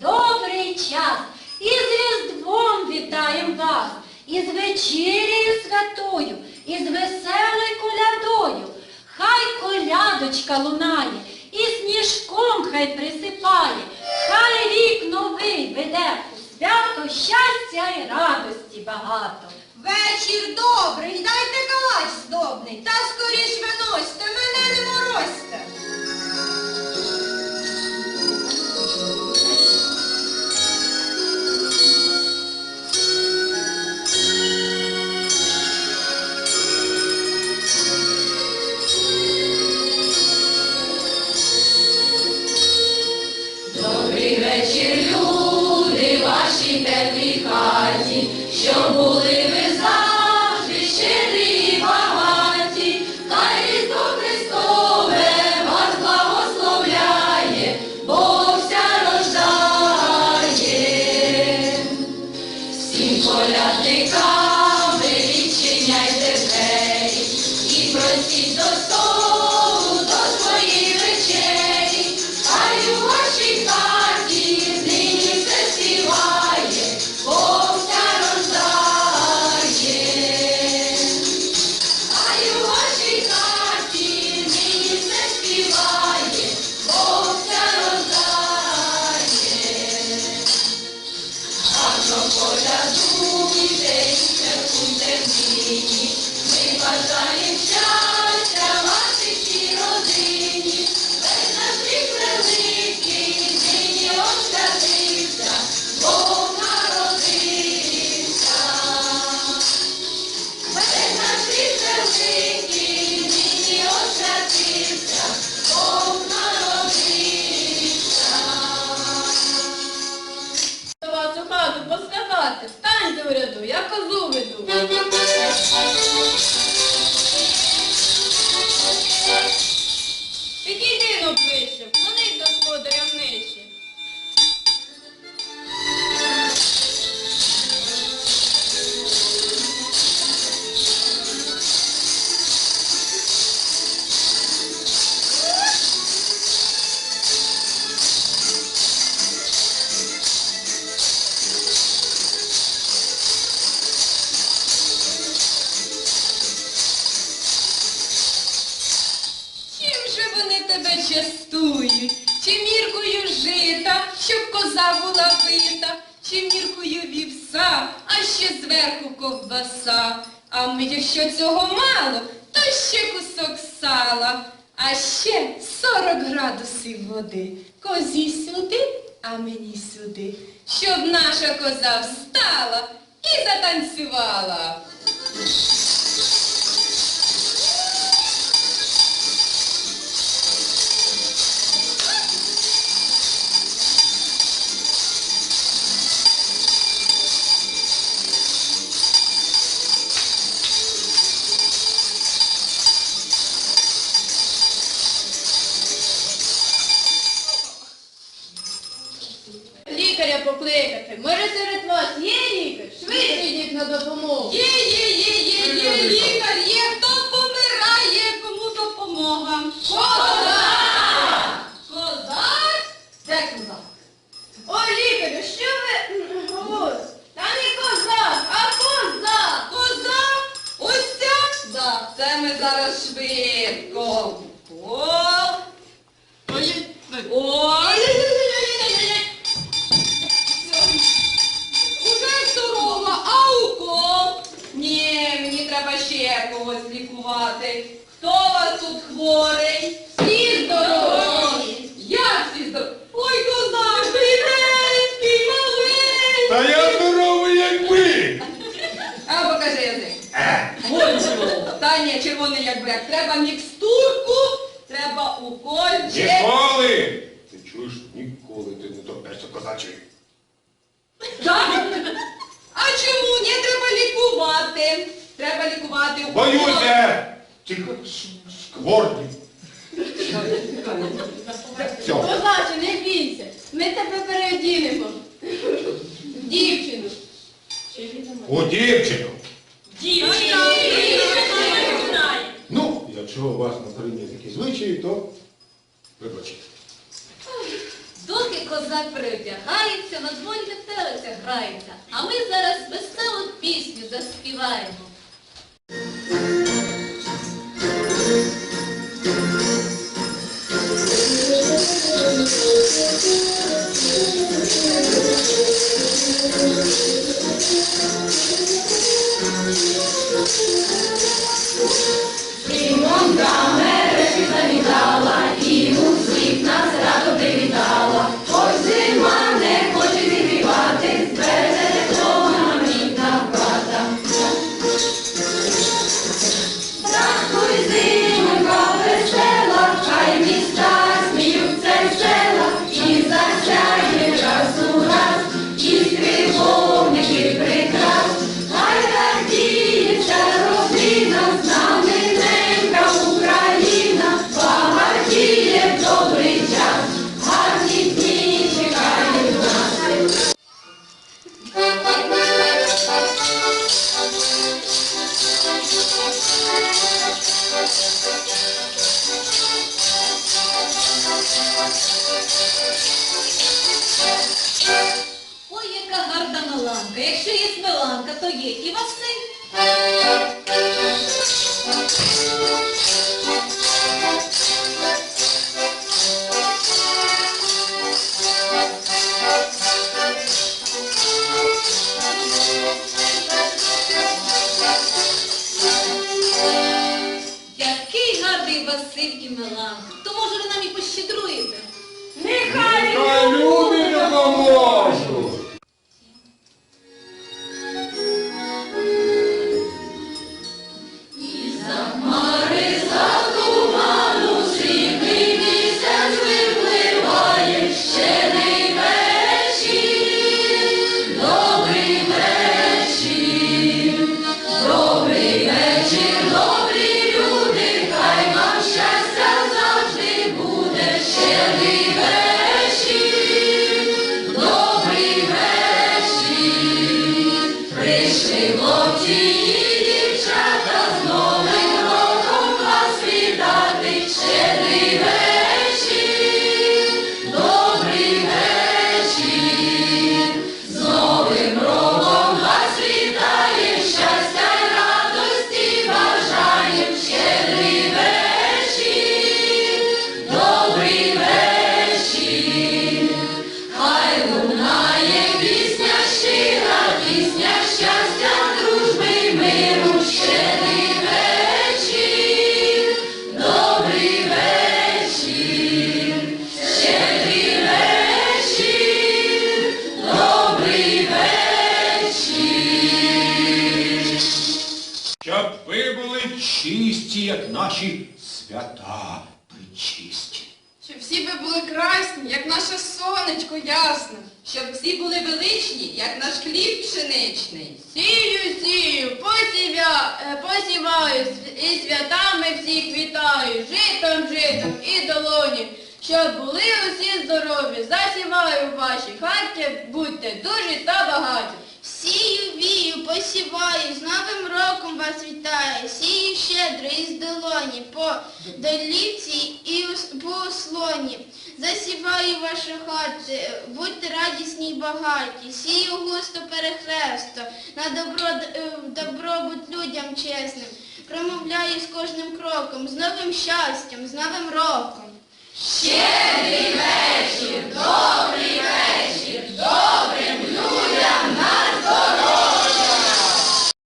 Добрий час, і з Різдвом вітаєм вас, і з вечерею святою, і з веселою колядою. Хай колядочка лунає, і сніжком хай присипає, хай рік новий веде у свято щастя і радості багато. Вечір добрий, дайте калач здобний, та скоріш виносьте, мене не морозьте. Всім колядникам ви відчиняйте двері і просіть до ми бажаєм щастя ковбаса. А ми, якщо цього мало, то ще кусок сала, а ще 40 градусів води. Козі сюди, а мені сюди, щоб наша коза встала і затанцювала. Покликати. Може серед вас є лікар? Швидше йдіть на допомогу. Є, є, тут хворий? Всі здорові. Як всі здорові? Ой, козак, бідненький, маленький. Та я здоровий, як ви! А покажи язик. Ой, Та ні, червоний як брек. Треба мікстурку, треба укольчик. Ніколи! Ти чуєш, ніколи ти не торкнешся козачої. Так? А чому? Ні, треба лікувати. Треба лікувати. Боюся! Тихо. Все. Козаче, не бійся. Ми тебе переодінемо. Дівчину. У дівчину. Дівчина. Ну, якщо у вас на країні такі звичаї, то вибачте. Доки козак перевдягається, на дворі метелиця грається. А ми зараз веселу пісню заспіваємо. І Василь. Який гарний Василь і Миланка. То може ви нам і пощедруєте? Нехай Та Щоб свята причисті. Щоб всі ви були красні, як наше сонечко ясне. Щоб всі були величні, як наш хліб пшеничний. Сію, сію, посівя, е, посіваю, і святами всіх вітаю, житом, житом і долоні, щоб були усі здорові, засіваю в вашій хаті, будьте дуже та багаті. Сію, посіваю, з новим роком вас вітаю, сію щедро із долоні, по долівці і по слоні. Засіваю ваші хати, будьте радісні й багаті, сію густо перехресто, на добро, е, добробут людям чесним. Промовляю з кожним кроком, з новим щастям, з новим роком. Щедрий вечір, добрий вечір.